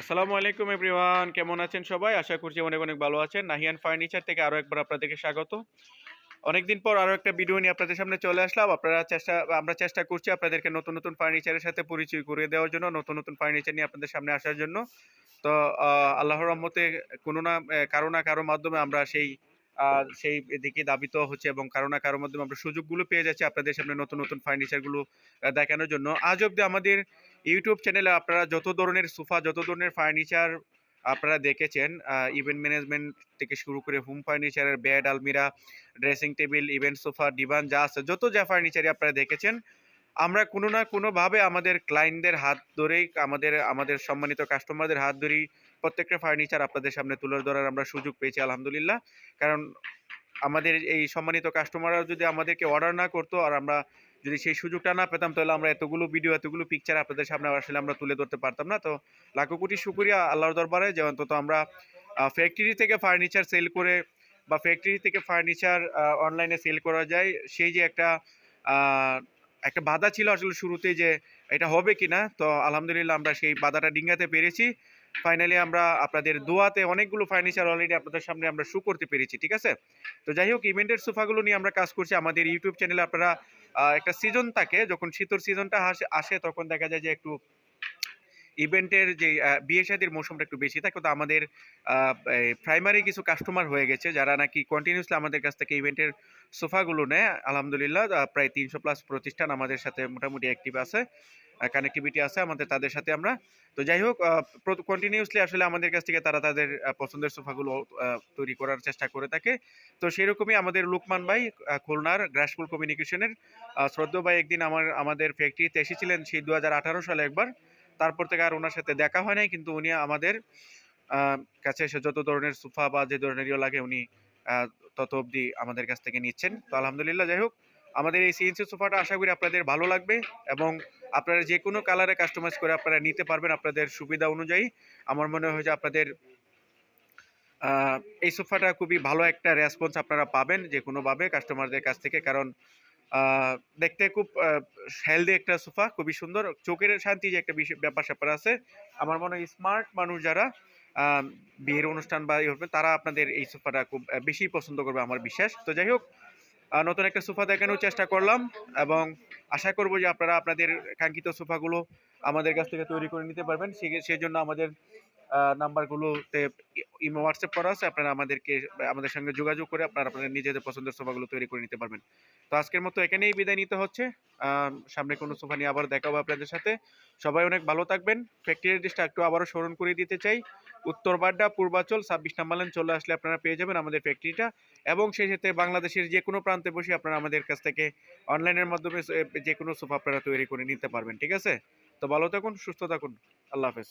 আসসালামু আলাইকুম এভরিওয়ান, কেমন আছেন সবাই? আশা করছি অনেক অনেক ভালো আছেন। নাহিয়ান ফার্নিচার থেকে আরও একবার আপনাদেরকে স্বাগত। অনেকদিন পর আরও একটা ভিডিও নিয়ে আপনাদের সামনে চলে আসলাম। আপনারা চেষ্টা, আমরা চেষ্টা করছি আপনাদেরকে নতুন নতুন ফার্নিচারের সাথে পরিচয় করিয়ে দেওয়ার জন্য, নতুন নতুন ফার্নিচার নিয়ে আপনাদের সামনে আসার জন্য। তো আল্লাহর রহমতে কোনো না কারও না কারও মাধ্যমে আমরা সেই সেই দিকে দাবিত হচ্ছে এবং কারও না কারোর মাধ্যমে আমরা সুযোগগুলো পেয়ে যাচ্ছি আপনাদের সামনে নতুন নতুন ফার্নিচারগুলো দেখানোর জন্য। আজ অব্দি আমাদের ইউটিউব চ্যানেলে আপনারা যত ধরনের সোফা, যত ধরনের ফার্নিচার আপনারা দেখেছেন ইভেন্ট ম্যানেজমেন্ট থেকে শুরু করে হোম ফার্নিচারের বেড আলমিরা dressing table event sofa divan যা আছে, যত যা ফার্নিচারই আপনারা দেখেছেন আমরা কোনো না কোনোভাবে আমাদের ক্লায়েন্টদের হাত ধরেই, আমাদের আমাদের সম্মানিত কাস্টমারদের হাত ধরেই প্রত্যেকটা ফার্নিচার আপনাদের সামনে তুলে ধরার আমরা সুযোগ পেয়েছি, আলহামদুলিল্লাহ। কারণ আমাদের এই সম্মানিত কাস্টমাররা যদি আমাদেরকে অর্ডার না করতো আর আমরা যদি সেই সুযোগটা না পেতাম, তাহলে আমরা এতগুলো ভিডিও এতগুলো পিকচার আপনাদের সামনে আসলে আমরা তুলে ধরতে পারতাম না। তো লাখো কোটি শুক্রিয়া আল্লাহর দরবারে যে অন্তত আমরা ফ্যাক্টরি থেকে ফার্নিচার সেল করে বা ফ্যাক্টরি থেকে ফার্নিচার অনলাইনে সেল করা যায়, সেই যে একটা একটা বাধা ছিল আসলে শুরুতে যে এটা হবে কি না তো আলহামদুলিল্লাহ আমরা সেই বাধাটা ডিঙ্গাতে পেরেছি। ফাইনালি আমরা আপনাদের দোয়াতে অনেকগুলো ফার্নিচার অলরেডি আপনাদের সামনে আমরা শু করতে পেরেছি, ঠিক আছে? তো যাই হোক, ইভেন্টের সোফাগুলো নিয়ে আমরা কাজ করছি। আমাদের ইউটিউব চ্যানেলে আপনারা একটা সিজন থাকে, যখন শীতর সিজনটা আসে তখন দেখা যায় যে একটু ইভেন্টের যে বিয়ে শাদির মৌসুমটা একটু বেশি থাকে, তো আমাদের প্রাইমারি কিছু কাস্টমার হয়ে গেছে যারা নাকি কন্টিনিউসলি আমাদের কাছ থেকে ইভেন্টের সোফাগুলো নেয়। আলহামদুলিল্লাহ প্রায় তিনশো প্লাস প্রতিষ্ঠান আমাদের সাথে মোটামুটি অ্যাক্টিভ আছে কানেক্টিভিটি আছে আমাদের, তাদের সাথে আমরা। তো যাই হোক কন্টিনিউসলি আসলে আমাদের কাছ থেকে তারা তাদের পছন্দের সোফাগুলো তৈরি করার চেষ্টা করে থাকে। তো সেরকমই আমাদের লুকমান ভাই খুলনার গ্রাসফুল কমিউনিকেশনের শ্রদ্ধ ভাই একদিন আমার, আমাদের ফ্যাক্টরিতে এসেছিলেন, সেই দু হাজার আঠারো সালে একবার। তারপর থেকে আর ওনার সাথে দেখা হয় নাই, কিন্তু উনি আমাদের কাছে এসে যত ধরনের সোফা বা যে ধরনের ইয়ে লাগে উনি তত অবধি আমাদের কাছ থেকে নিচ্ছেন। তো আলহামদুলিল্লাহ, যাই হোক, আমাদের এই সিএনসি সোফাটা আশা করি আপনাদের ভালো লাগবে এবং আপনারা যে কোনো কালারে কাস্টমাইজ করে আপনারা নিতে পারবেন আপনাদের সুবিধা অনুযায়ী। আমার মনে হয় যে আপনাদের এই সোফাটা খুবই ভালো একটা রেসপন্স আপনারা পাবেন যে কোনোভাবে কাস্টমারদের কাছ থেকে, কারণ দেখতে খুব হেলদি একটা সোফা খুবই সুন্দর। চোখের শান্তি যে একটা ব্যাপার স্যাপার আছে, আমার মনে হয় স্মার্ট মানুষ যারা বিয়ের অনুষ্ঠান বা ইয়ে তারা আপনাদের এই সোফাটা খুব বেশি পছন্দ করবে আমার বিশ্বাস। তো যাই হোক নতুন একটা সোফা দেখানোর চেষ্টা করলাম এবং আশা করব যে আপনারা আপনাদের কাঙ্ক্ষিত সোফাগুলো আমাদের কাছ থেকে তৈরি করে নিতে পারবেন। সেই জন্য আমাদের নাম্বারগুলোতে ইমো, হোয়াটসঅ্যাপ করা আছে। আপনারা আমাদেরকে, আমাদের সঙ্গে যোগাযোগ করে আপনারা আপনাদের নিজেদের পছন্দের সোফাগুলো তৈরি করে নিতে পারবেন। তো আজকের মতো এখানেই বিদায় নিতে হচ্ছে। সামনে কোনো সোফা নিয়ে আবার দেখা আপনাদের সাথে। সবাই অনেক ভালো থাকবেন। ফ্যাক্টরি অ্যাড্রেসটা একটু আবারও স্মরণ করে দিতে চাই। উত্তর বাড্ডা, পূর্বাচল, ছাব্বিশ নাম্বার লাইন চলে আসলে আপনারা পেয়ে যাবেন আমাদের ফ্যাক্টরিটা। এবং সেই সাথে বাংলাদেশের যে কোনো প্রান্তে বসে আপনারা আমাদের কাছ থেকে অনলাইনের মাধ্যমে যে কোনো সোফা আপনারা তৈরি করে নিতে পারবেন। ঠিক আছে? তো ভালো থাকুন, সুস্থ থাকুন। আল্লাহ হাফেজ।